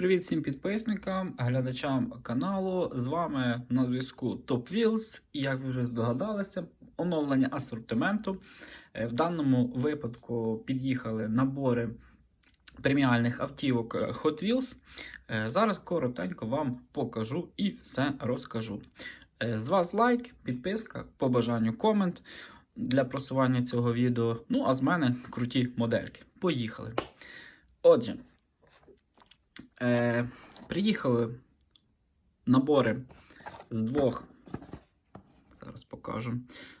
Привіт всім підписникам, глядачам каналу. З вами на зв'язку Top Wheels. І як ви вже здогадалися, оновлення асортименту. Е, В даному випадку під'їхали набори преміальних автівок е, Hot Wheels. Е, Зараз коротенько вам покажу і все розкажу. З вас лайк, підписка, по бажанню комент для просування цього відео. Ну, а з мене круті модельки. Поїхали. Отже. Е, приїхали набори з двох, зараз покажу,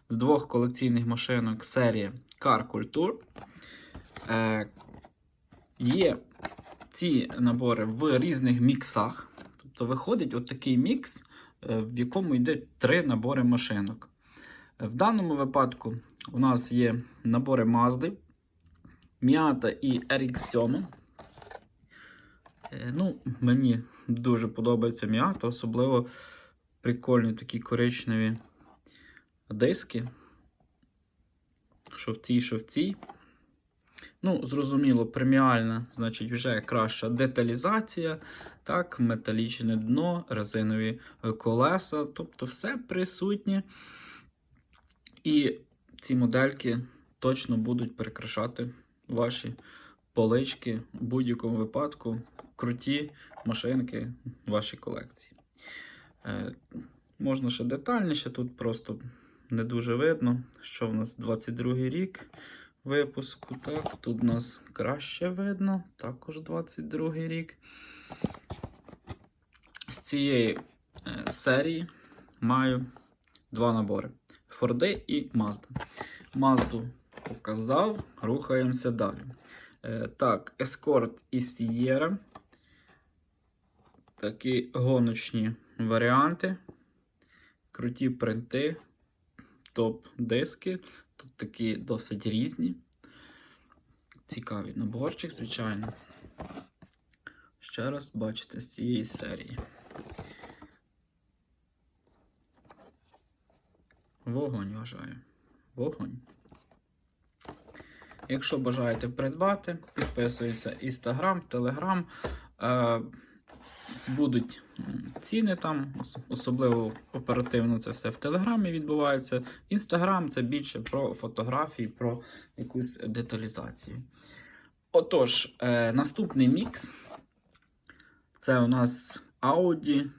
з двох колекційних машинок серії Car Culture. Е, є ці набори в різних міксах. Тобто виходить отакий мікс, е, в якому йде три набори машинок. В даному випадку у нас є набори Mazda, Miata і RX7. Е, Ну, мені дуже подобається м'ята, особливо прикольні такі коричневі диски. Що в цій, що в цій. Ну, зрозуміло, преміальна, значить, вже краща деталізація, так, металічне дно, резинові колеса, тобто все присутнє. І ці модельки точно будуть прикрашати ваші полички в будь-якому випадку круті машинки в вашій колекції. Е, можна ще детальніше, тут просто не дуже видно, що в нас 22 рік випуску. Так, тут у нас краще видно, також 22 рік. З цієї е, серії маю два набори: Форди і Mazda. Mazda показав, рухаємося далі. Е, так, Escort і Sierra. Такі гоночні варіанти. Круті принти, топ-диски. Тут такі досить різні. Цікавий наборчик, звичайно. Ще раз бачите з цієї серії. Вогонь вважаю. Вогонь. Якщо бажаєте придбати, підписуйтесь Instagram, Telegram. Будуть ціни там, особливо оперативно це все в Телеграмі відбувається. Інстаграм це більше про фотографії, про якусь деталізацію. Отож, е, наступний мікс це у нас Audi,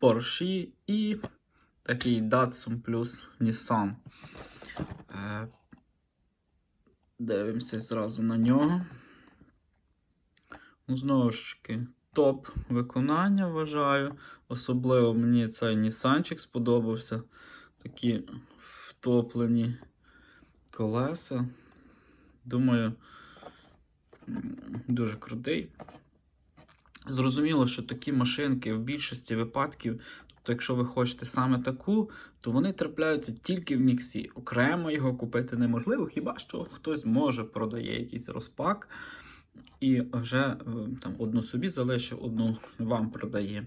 Porsche і такий Datsun плюс Nissan. Е, Дивимося зразу на нього. Ну, знову ж таки, топ виконання вважаю. Особливо мені цей Нісанчик сподобався. Такі втоплені колеса. Думаю, дуже крутий. Зрозуміло, що такі машинки в більшості випадків, тобто, якщо ви хочете саме таку, то вони трапляються тільки в міксі. Окремо його купити неможливо, хіба що хтось може продає якийсь розпак і вже е, там одну собі залишив, одну вам продає.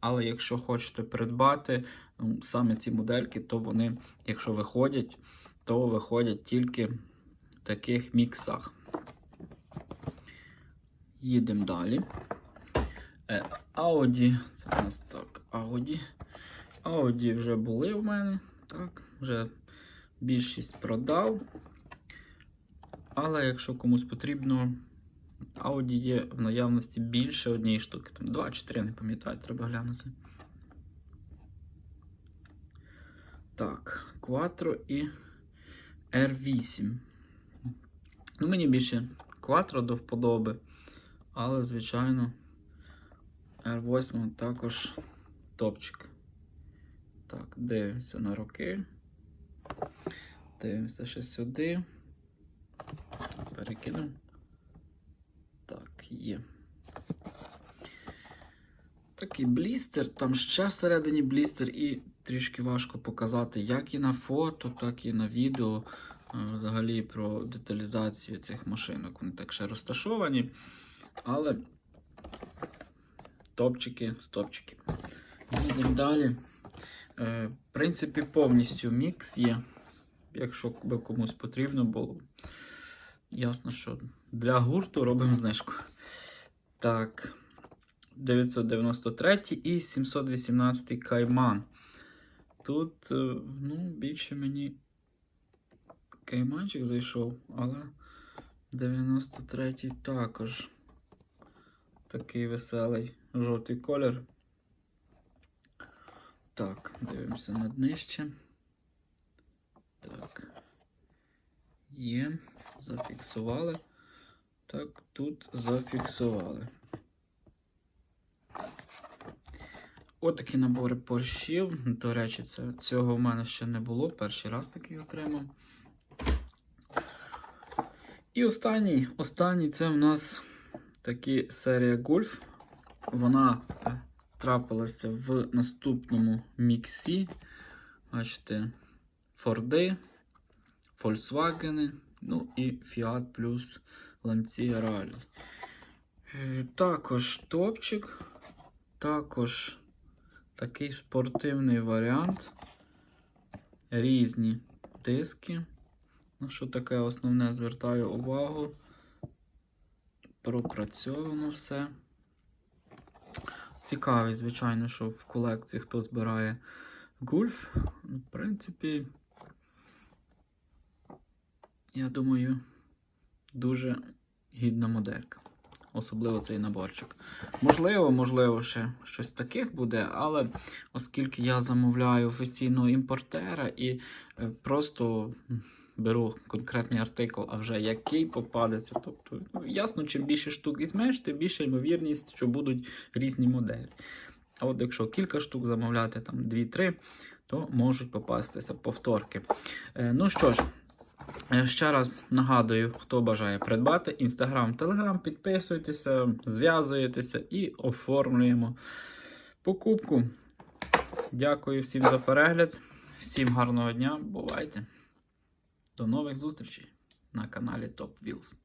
Але якщо хочете придбати саме ці модельки, то вони, якщо виходять, то виходять тільки в таких міксах. Їдемо далі. Е, Audi, це у нас так, Audi. Audi вже були в мене, так, вже більшість продав. Але якщо комусь потрібно, Audi є в наявності більше однієї штуки. Там 2 чи 3, не пам'ятаю, треба глянути. Так, Quattro і R8. Ну, мені більше Quattro до вподоби, але, звичайно, R8 також топчик. Так, дивимося на роки. Дивимося ще сюди. Перекинемо. Є. Такий блістер, там ще всередині блістер, і трішки важко показати як і на фото, так і на відео. е, Взагалі про деталізацію цих машинок. Вони так ще розташовані. Але топчики, стопчики. Їдемо далі. Е, В принципі, повністю мікс є. Якщо би комусь потрібно було. Ясно, що для гурту робимо знижку. Так. 993 і 718 Кайман. Тут, е, ну, більше мені кайманчик зайшов, але 93 також такий веселий жовтий колір. Так, дивимося на днище. Так. Є. Зафіксували. Так, тут зафіксували. Отакі набори борщів. До речі, це, цього в мене ще не було. Перший раз такий отримав. І останній. Останній це в нас такі серія Гольф. Вона е, трапилася в наступному міксі. Бачите, Форди, Volkswagen, ну і Fiat плюс Lancia Rally. Е, Також топчик, також такий спортивний варіант. Різні диски. На що таке основне звертаю увагу. Пропрацьовано все. Цікавий, звичайно, що в колекції хто збирає гольф. В принципі, я думаю, дуже гідна моделька. Особливо цей наборчик. Можливо, можливо, ще щось таких буде, але оскільки я замовляю офіційного імпортера і е, просто беру конкретний артикл, а вже який попадеться. Тобто, ну, ясно, чим більше штук візьмеш, тим більше ймовірність, що будуть різні моделі. А от якщо кілька штук замовляти, там 2-3, то можуть попастися повторки. Е, ну що ж, ще раз нагадую, хто бажає придбати інстаграм, телеграм, підписуйтеся, зв'язуєтеся і оформлюємо покупку. Дякую всім за перегляд, всім гарного дня, бувайте! До нових зустрічей на каналі Top Wheels.